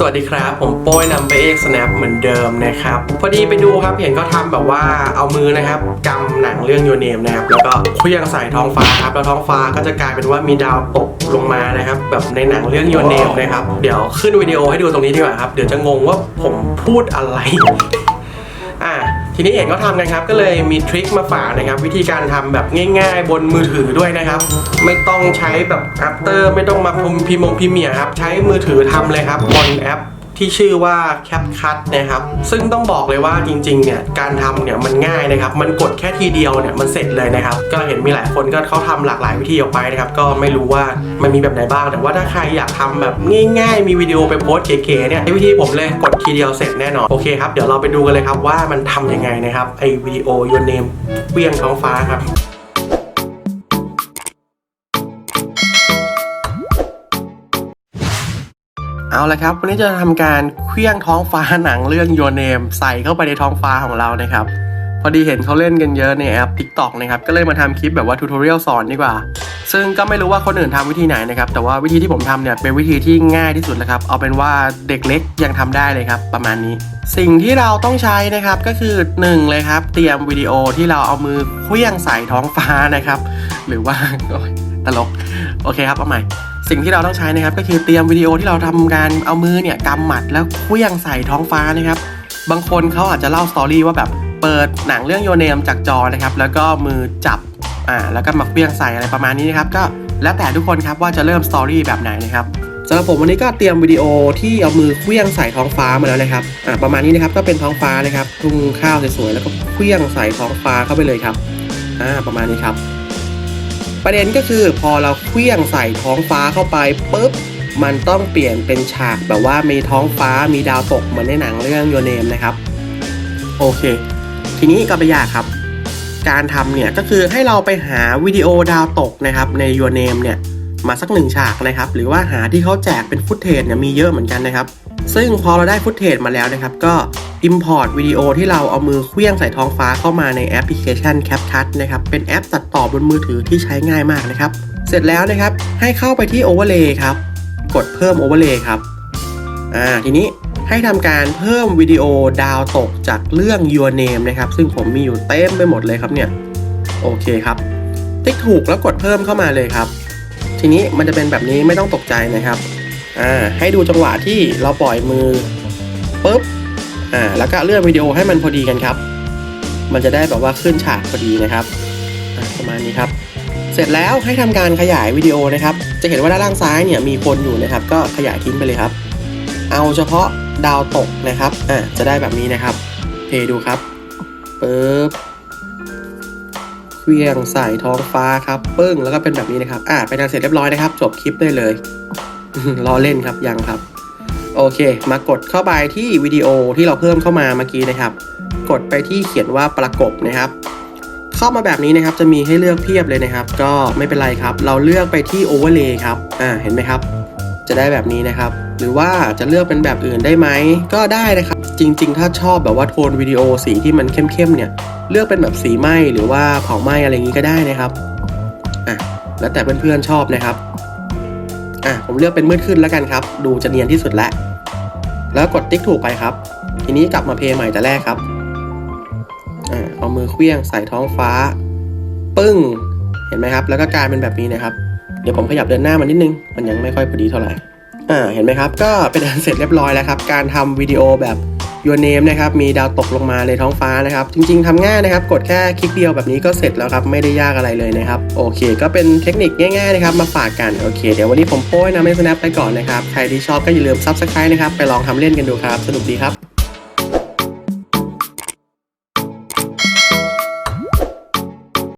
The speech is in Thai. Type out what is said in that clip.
สวัสดีครับ ผมโป้ยนำไปเอก snap เหมือนเดิมนะครับ พอดีไปดูครับเห็นเขาทำแบบว่าเอามือนะครับกำหนังเรื่องยูเนมนะครับ แล้วก็เคลื่องใส่ท้องฟ้าครับแล้วท้องฟ้าก็จะกลายเป็นว่ามีดาวตกลงมานะครับ แบบในหนังเรื่องยูเนมนะครับ เดี๋ยวขึ้นวิดีโอให้ดูตรงนี้ดีกว่าครับ เดี๋ยวจะงงว่าผมพูดอะไร อะ ทีนี้เห็นเขาทำกันครับก็เลยมีทริคมาฝากนะครับวิธีการทำแบบง่าย ๆ บนมือถือด้วยนะครับ ไม่ต้องใช้แบบแอปเตอร์ไม่ต้องมาพิมพ์พิมพ์พิมพ์เมียครับใช้มือถือทำเลยครับบนแอป ที่ชื่อว่า CapCut นะครับ ซึ่งต้องบอกเลยว่าจริงๆ เนี่ย การทำเนี่ยมันง่ายนะครับ มันกดแค่ทีเดียวเนี่ยมันเสร็จเลยนะครับ ก็เห็นมีหลายคนก็เขาทำหลากหลายวิธีออกไปนะครับ ก็ไม่รู้ว่ามันมีแบบไหนบ้าง แต่ว่าถ้าใครอยากทำแบบง่าย ๆ มีวิดีโอไปโพสเก๋ๆ เนี่ยใช้วิธีผมเลยกดทีเดียวเสร็จแน่นอน โอเคครับ เดี๋ยวเราไปดูกันเลยครับว่ามันทำยังไงนะครับ ไอวิดีโอ Your Name เวียงท้องฟ้าครับ เอาละครับ วันนี้จะทำการเคลื่องท้องฟ้าหนังเรื่อง Your Name ใส่เข้าไปในท้องฟ้าของเรานะครับ พอดีเห็นเขาเล่นกันเยอะในแอป TikTok นะครับ ก็เลยมาทำคลิปแบบว่าทูตอเรียลสอนดีกว่า ซึ่งก็ไม่รู้ว่าคนอื่นทำวิธีไหนนะครับ แต่ว่าวิธีที่ผมทำเนี่ยเป็นวิธีที่ง่ายที่สุดแล้วครับ เอาเป็นว่าเด็กเล็กยังทำได้เลยครับ ประมาณนี้ สิ่งที่เราต้องใช้นะครับก็คือหนึ่งเลยครับ เตรียมวิดีโอที่เราเอามือเคลื่องใส่ท้องฟ้านะครับ หรือว่าตลก โอเคครับเอาใหม่ สิ่งที่เราต้องใช้นะครับก็คือเตรียมวิดีโอที่เราทำการเอามือเนี่ยกำหมัดแล้วเคลื่องใส่ท้องฟ้านะครับ บางคนเขาอาจจะเล่าสตอรี่ว่าแบบเปิดหนังเรื่องโยเนมจากจอนะครับ แล้วก็มือจับอ่าแล้วก็มาเคลื่องใส่อะไรประมาณนี้นะครับก็แล้วแต่ทุกคนครับว่าจะเริ่มสตอรี่แบบไหนนะครับสำหรับผมวันนี้ก็เตรียมวิดีโอที่เอามือเคลื่องใส่ท้องฟ้ามาแล้วนะครับอ่าประมาณนี้นะครับก็เป็นท้องฟ้านะครับทุ่งข้าวสวยๆแล้วก็เคลื่องใส่ท้องฟ้าเข้าไปเลยครับอ่าประมาณนี้ครับ ประเด็นก็คือพอเราเคลื่องใส่ท้องฟ้าเข้าไปปุ๊บมันต้องเปลี่ยนเป็นฉากแบบว่ามีท้องฟ้ามีดาวตกเหมือนในหนังเรื่องโยเนมนะครับ โอเค ทีนี้ก็ไปยากครับ การทำเนี่ยก็คือให้เราไปหาวิดีโอดาวตกนะครับใน Your Name เนี่ยมาสักหนึ่งฉากนะครับ หรือว่าหาที่เขาแจกเป็นฟุตเทจเนี่ยมีเยอะเหมือนกันนะครับ ซึ่งพอเราได้ฟุตเทจมาแล้วนะครับ ก็ Import วิดีโอที่เราเอามือเคลื่องใส่ท้องฟ้าเข้ามาในแอปพลิเคชัน CapCut นะครับ เป็นแอปตัดต่อบนมือถือที่ใช้ง่ายมากนะครับ เสร็จแล้วนะครับ ให้เข้าไปที่ Overlay ครับ กดเพิ่ม Overlay ครับ อ่า ทีนี้ให้ทำการเพิ่มวิดีโอดาวตกจากเรื่อง Your Name นะครับ ซึ่งผมมีอยู่เต็มไปหมดเลยครับเนี่ย โอเคครับ ติ๊กถูกแล้วกดเพิ่มเข้ามาเลยครับ ทีนี้มันจะเป็นแบบนี้ไม่ต้องตกใจนะครับ อ่า ให้ดูจังหวะที่เราปล่อยมือปุ๊บ อ่าแล้วก็เลื่อนวิดีโอให้มันพอดีกันครับ มันจะได้แบบว่าขึ้นฉากพอดีนะครับอ่าประมาณนี้ครับเสร็จแล้วให้ทำการขยายวิดีโอนะครับ จะเห็นว่าด้านล่างซ้ายเนี่ยมีคนอยู่นะครับ ก็ขยายทิ้งไปเลยครับ เอาเฉพาะดาวตกนะครับอ่าจะได้แบบนี้นะครับเพดูครับปึ๊บเคลื่องใส่ท้องฟ้าครับปึ้งแล้วก็เป็นแบบนี้นะครับ อ่าเป็นอันเสร็จเรียบร้อยนะครับ จบคลิปได้เลยล้อเล่นครับยังครับ โอเค มากดเข้าไปที่วิดีโอที่เราเพิ่มเข้ามาเมื่อกี้นะครับ กดไปที่เขียนว่าประกบนะครับ เข้ามาแบบนี้นะครับจะมีให้เลือกเพียบเลยนะครับ ก็ไม่เป็นไรครับ เราเลือกไปที่ Overlay ครับอ่าเห็นไหมครับ จะได้แบบนี้นะครับ หรือว่าจะเลือกเป็นแบบอื่นได้ไหมก็ได้นะครับ จริง ๆ ถ้าชอบแบบว่าโทนวิดีโอสีที่มันเข้มๆเนี่ยเลือกเป็นแบบสีไหมหรือว่าเผาไหมอะไรอย่างนี้ก็ได้นะครับอะแล้วแต่เพื่อนๆชอบนะครับอะผมเลือกเป็นมืดขึ้นแล้วกันครับ ดูจะเนียนที่สุดแล้ว แล้วกดติ๊กถูกไปครับ ทีนี้กลับมาเพย์ใหม่แต่แรกครับอเอามือเคลี้ยงใส่ท้องฟ้า ปึ้ง เห็นไหมครับ แล้วก็กลายเป็นแบบนี้นะครับ เดี๋ยวผมขยับเดินหน้ามานิดนึง มันยังไม่ค่อยพอดีเท่าไหร่ อ่า เห็นไหมครับ ก็เป็นอันเสร็จเรียบร้อยแล้วครับ การทำวิดีโอแบบ Your Name นะครับมีดาวตกลงมาในท้องฟ้านะครับ จริง ๆทำง่ายนะครับ กดแค่คลิกเดียวแบบนี้ก็เสร็จแล้วครับ ไม่ได้ยากอะไรเลยนะครับ โอเค ก็เป็นเทคนิคง่ายๆนะครับมาฝากกันโอเค เดี๋ยววันนี้ผมโป้ยนำให้ snap ไปก่อนนะครับ ใครที่ชอบก็อย่าลืม subscribe นะครับไปลองทำเล่นกันดูครับ สนุกดีครับ